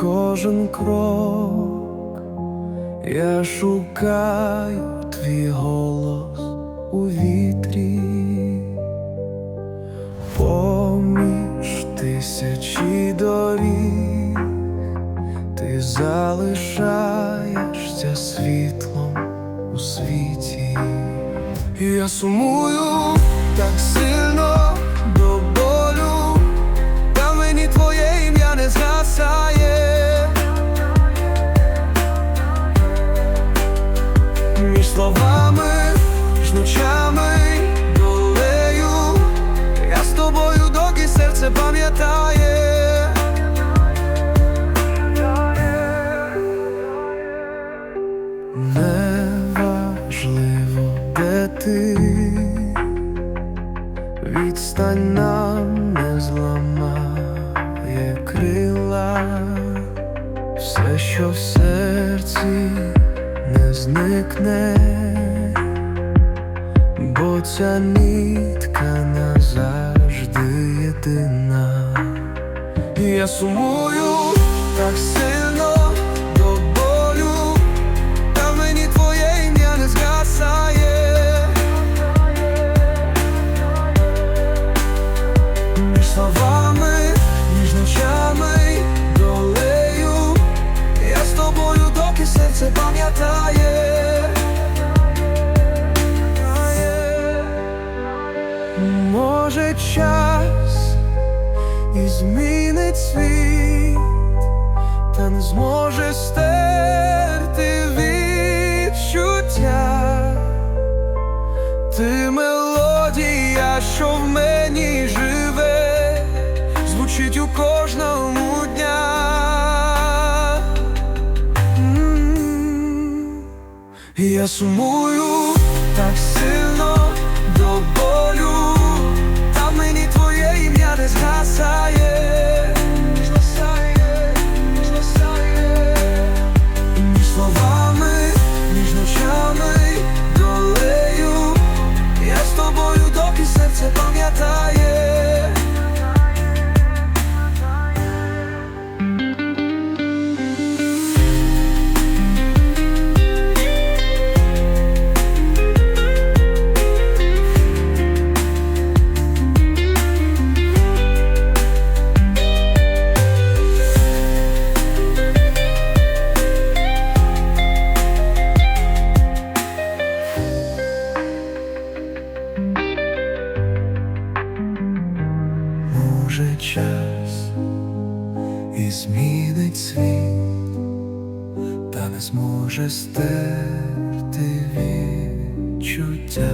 кожен крок. Я шукаю твій голос у вітрі, поміж тисячі доріг ти залишаєшся світлом у світі. Я сумую так сильно словами, між ночами, долею, я з тобою, доки серце пам'ятає. Неважливо, де ти, відстань нам не зламає крила, все, що в серці не зникне, бо ця нитка назавжди єдина. Я сумую так сильно до болю, та мені твоє ім'я не згасає. Між словами, між ночами, долею, я з тобою, доки серце пам'ятає. Може час і змінить світ, та не зможе стерти відчуття. Ти мелодія, що в мені живе, звучить у кожному дня. М. Я сумую так сильно вже час і змінить світ, та не зможе стерти відчуття.